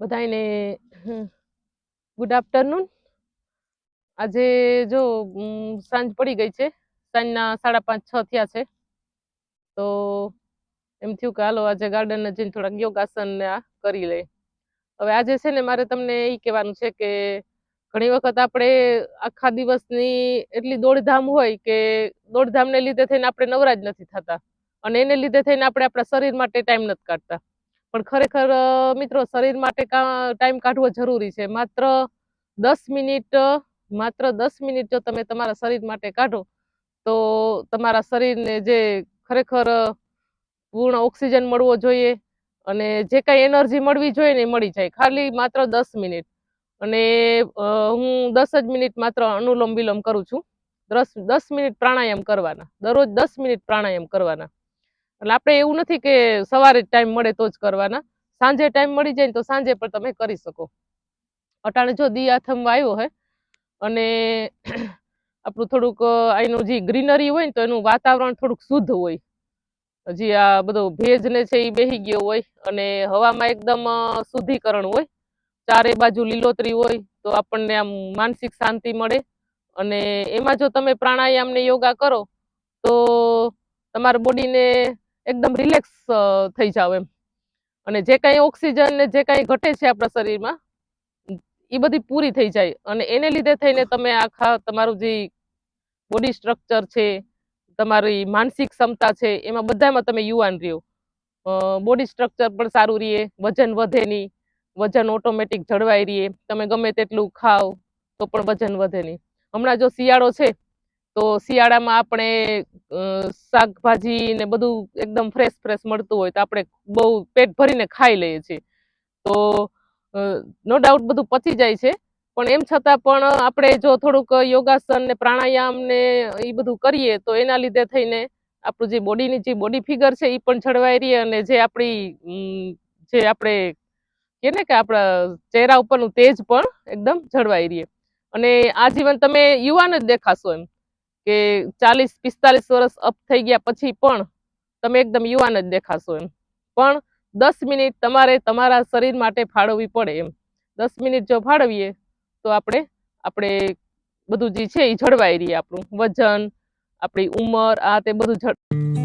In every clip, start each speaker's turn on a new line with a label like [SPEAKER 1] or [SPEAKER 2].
[SPEAKER 1] બધાયને good afternoon આજે જો સાંજ પડી ગઈ છે, સાંજના સાડા પાંચ છ થયા છે. તો એમ થયું કે હાલો, આજે ગાર્ડનને જઈને થોડાક યોગાસન આ કરી લે હવે આજે છે ને, મારે તમને એ કહેવાનું છે કે ઘણી વખત આપણે આખા દિવસની એટલી દોડધામ હોય કે દોડધામને લીધે થઈને આપણે નવરા જ નથી થતા. અને એને લીધે થઈને આપણે આપણા શરીર માટે ટાઈમ નથી કાઢતા. પણ ખરેખર મિત્રો, શરીર માટે ટાઈમ કાઢવો જરૂરી છે. માત્ર દસ મિનિટ, માત્ર દસ મિનિટ જો તમે તમારા શરીર માટે કાઢો, તો તમારા શરીરને જે ખરેખર પૂર્ણ ઓક્સિજન મળવો જોઈએ અને જે કાંઈ એનર્જી મળવી જોઈએ ને એ મળી જાય. ખાલી માત્ર દસ મિનિટ. અને હું દસ જ મિનિટ માત્ર અનુલોમ વિલોમ કરું છું. દસ દસ મિનિટ પ્રાણાયામ કરવાના. દરરોજ દસ મિનિટ પ્રાણાયામ કરવાના. એટલે આપણે એવું નથી કે સવારે ટાઈમ મળે તો જ કરવાના. સાંજે ટાઈમ મળી જાય ને તો સાંજે પણ તમે કરી શકો. અટાણે જો દી આથમવા આવ્યો હે, અને આપણું થોડુંક અહીંનું જે ગ્રીનરી હોય ને તો એનું વાતાવરણ થોડુંક શુદ્ધ હોય. હજી આ બધો ભેજ ને છે એ બેહી ગયો હોય, અને હવામાં એકદમ શુદ્ધિકરણ હોય. ચારે બાજુ લીલોતરી હોય તો આપણને આમ માનસિક શાંતિ મળે. અને એમાં જો તમે પ્રાણાયામ ને યોગા કરો, તો તમારા બોડીને એકદમ રિલેક્સ થઈ જાવ એમ. અને જે કાંઈ ઓક્સિજન ને જે કાંઈ ઘટે છે આપણા શરીરમાં એ બધી પૂરી થઈ જાય. અને એને લીધે થઈને તમે આખા, તમારું જે બોડી સ્ટ્રક્ચર છે, તમારી માનસિક ક્ષમતા છે, એમાં બધામાં તમે યુવાન રહ્યો. બોડી સ્ટ્રક્ચર પણ સારું રહે, વજન વધે નહીં, વજન ઓટોમેટિક જળવાઈ રહે. તમે ગમે તેટલું ખાવ, તો પણ વજન વધે નહીં. હમણાં જો શિયાળો છે તો શિયાળામાં આપણે શાકભાજી ને બધું એકદમ ફ્રેશ ફ્રેશ મળતું હોય તો આપણે બહુ પેટ ભરીને ખાઈ લઈએ છીએ. તો નો ડાઉટ બધું પચી જાય છે. પણ એમ છતાં પણ આપણે જો થોડુંક યોગાસન ને પ્રાણાયામ ને એ બધું કરીએ તો એના લીધે થઈને આપણું જે બોડીની જે બોડી ફિગર છે એ પણ જળવાઈ રહી અને જે આપણી જે આપણે કે ને કે આપણા ચહેરા ઉપરનું તેજ પણ એકદમ જળવાઈ રહીએ અને આજીવન તમે યુવાન જ દેખાશો એમ. કે ચાલીસ, પિસ્તાલીસ વર્ષ અપ થઈ ગયા પછી પણ તમે એકદમ યુવાન જ દેખાશો એમ. પણ દસ મિનિટ તમારે તમારા શરીર માટે ફાળવવી પડે એમ. દસ મિનિટ જો ફાળવીએ તો આપણે આપણે બધું જે છે એ જળવાઈ રહીએ આપણું વજન, આપણી ઉંમર, આ તે બધું જળ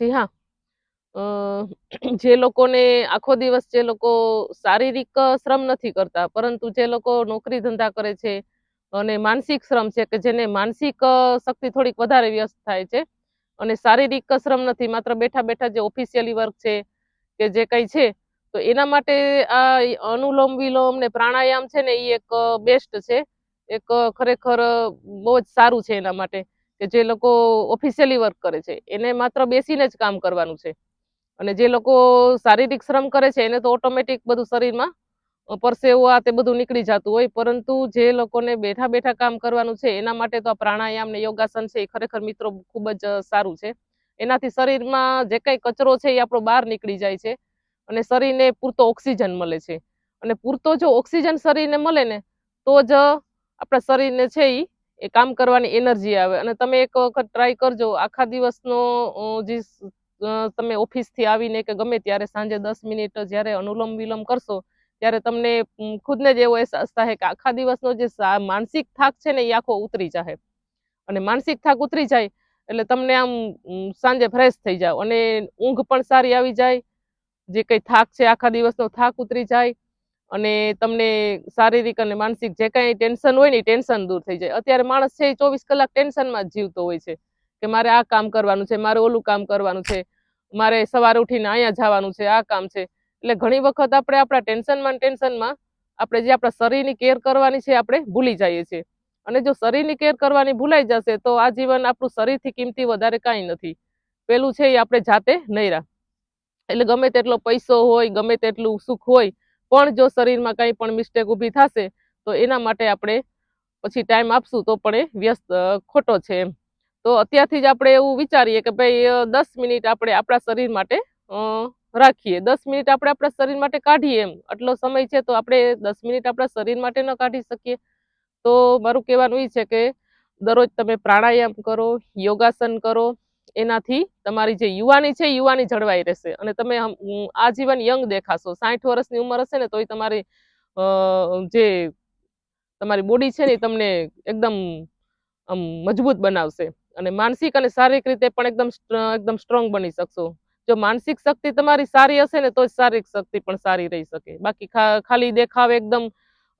[SPEAKER 1] પછી હા. જે લોકોને આખો દિવસ જે લોકો શારીરિક શ્રમ નથી કરતા, પરંતુ જે લોકો નોકરી ધંધા કરે છે અને માનસિક શ્રમ છે કે જેને માનસિક શક્તિ થોડીક વધારે વ્યસ્ત થાય છે અને શારીરિક શ્રમ નથી, માત્ર બેઠા બેઠા જે ઓફિશિયલી વર્ક છે કે જે કંઈ છે, તો એના માટે આ અનુલોમ વિલોમ ને પ્રાણાયામ છે ને એ એક બેસ્ટ છે. એક ખરેખર બહુ જ સારું છે એના માટે. કે જે લોકો ઓફિશિયલી વર્ક કરે છે, એને માત્ર બેસીને જ કામ કરવાનું છે. અને જે લોકો શારીરિક શ્રમ કરે છે, એને તો ઓટોમેટિક બધું શરીરમાં પરસેવો આ તે બધું નીકળી જતું હોય. પરંતુ જે લોકોને બેઠા બેઠા કામ કરવાનું છે, એના માટે તો આ પ્રાણાયામ ને યોગાસન છે એ ખરેખર મિત્રો ખૂબ જ સારું છે. એનાથી શરીરમાં જે કંઈ કચરો છે એ આપણો બહાર નીકળી જાય છે અને શરીરને પૂરતો ઓક્સિજન મળે છે. અને પૂરતો જો ઓક્સિજન શરીરને મળે ને, તો જ આપણા શરીરને છે ઈ એ કામ કરવાની એનર્જી આવે. અને તમે એક વખત ટ્રાય કરજો, આખા દિવસનો જે તમે ઓફિસથી આવીને કે ગમે ત્યારે સાંજે દસ મિનિટ જ્યારે અનુલોમ વિલોમ કરશો, ત્યારે તમને ખુદને જ એવો અહેસાસ થાય કે આખા દિવસનો જે માનસિક થાક છે ને એ આખો ઉતરી જાય અને માનસિક થાક ઉતરી જાય એટલે તમને આમ સાંજે ફ્રેશ થઈ જાવ અને ઊંઘ પણ સારી આવી જાય. જે કંઈ થાક છે, આખા દિવસનો થાક ઉતરી જાય. અને તમને શારીરિક અને માનસિક જે કાંઈ ટેન્શન હોય ને ટેન્શન દૂર થઈ જાય. અત્યારે માણસ છે એ ચોવીસ કલાક ટેન્શનમાં જ જીવતો હોય છે કે મારે આ કામ કરવાનું છે, મારે ઓલું કામ કરવાનું છે, મારે સવારે ઉઠીને અહીંયા જવાનું છે, આ કામ છે. એટલે ઘણી વખત આપણે આપણા ટેન્શનમાં ટેન્શનમાં આપણે જે આપણા શરીરની કેર કરવાની છે આપણે ભૂલી જઈએ છીએ. અને જો શરીરની કેર કરવાની ભૂલાઈ જશે તો આ જીવન આપણું શરીરથી કિંમતી વધારે કાંઈ નથી. પેલું છે એ આપણે જાતે નહીં નૈરા. એટલે ગમે તેટલો પૈસો હોય, ગમે તેટલું સુખ હોય પણ જો શરીરમાં કંઈ પણ મિસ્ટેક ઊભી થશે, તો એના માટે આપણે પછી ટાઈમ આપશું તો પણ એ વ્યસ્ત ખોટો છે એમ. તો અત્યારથી જ આપણે એવું વિચારીએ કે ભાઈ દસ મિનિટ આપણે આપણા શરીર માટે રાખીએ. દસ મિનિટ આપણે આપણા શરીર માટે કાઢીએ એમ. આટલો સમય છે તો આપણે દસ મિનિટ આપણા શરીર માટે ન કાઢી શકીએ. તો મારું કહેવાનું એ છે કે દરરોજ તમે પ્રાણાયામ કરો, યોગાસન કરો એનાથી તમારી જે યુવાની છે યુવાની જળવાઈ રહેશે. અને તમે આજીવન યંગ દેખાશો. સાઠ વર્ષની ઉંમર હશે ને, તોય તમારી જે તમારી બોડી છે ને તમને એકદમ, આમ, મજબૂત બનાવશે. અને માનસિક અને શારીરિક રીતે પણ એકદમ એકદમ સ્ટ્રોંગ બની શકશો. જો માનસિક શક્તિ તમારી સારી હશે ને તો જ શારીરિક શક્તિ પણ સારી રહી શકે. બાકી ખાલી દેખાવ એકદમ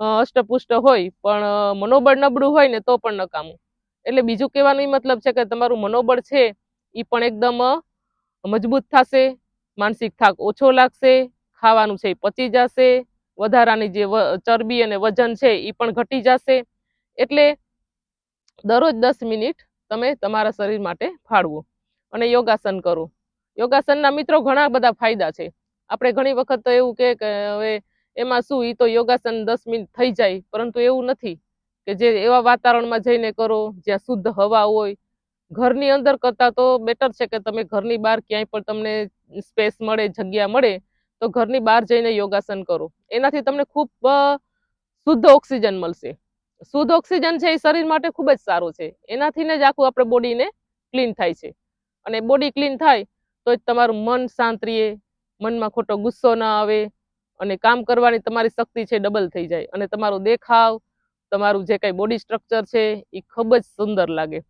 [SPEAKER 1] અષ્ટપુષ્ટ હોય, પણ મનોબળ નબળું હોય ને, તો પણ નકામું. એટલે બીજું કહેવાનું મતલબ છે કે તમારું મનોબળ છે એ પણ એકદમ મજબૂત થશે, માનસિક થાક ઓછો લાગશે, ખાવાનું છે એ પચી જશે, વધારાની જે ચરબી અને વજન છે એ પણ ઘટી જશે. એટલે દરરોજ દસ મિનિટ તમે તમારા શરીર માટે ફાળવો અને યોગાસન કરો. યોગાસનના મિત્રો ઘણા બધા ફાયદા છે. આપણે ઘણી વખત તો એવું કે હવે એમાં શું એ તો યોગાસન દસ મિનિટ થઈ જાય, પરંતુ એવું નથી. કે જે એવા વાતાવરણમાં જઈને કરો, જ્યાં શુદ્ધ હવા હોય ઘરની અંદર કરતાં તો બેટર છે કે તમે ઘરની બહાર ક્યાંય પણ તમને સ્પેસ મળે, જગ્યા મળે, તો ઘરની બહાર જઈને યોગાસન કરો. એનાથી તમને ખૂબ શુદ્ધ ઓક્સિજન મળશે. શુદ્ધ ઓક્સિજન છે એ શરીર માટે ખૂબ જ સારું છે. એનાથી જ આખું આપણે બોડીને ક્લીન થાય છે. અને બોડી ક્લીન થાય તો જ તમારું મન શાંત રહે મનમાં ખોટો ગુસ્સો ના આવે અને કામ કરવાની તમારી શક્તિ છે ડબલ થઈ જાય. અને તમારો દેખાવ, તમારું જે કાંઈ બોડી સ્ટ્રક્ચર છે એ ખૂબ જ સુંદર લાગે.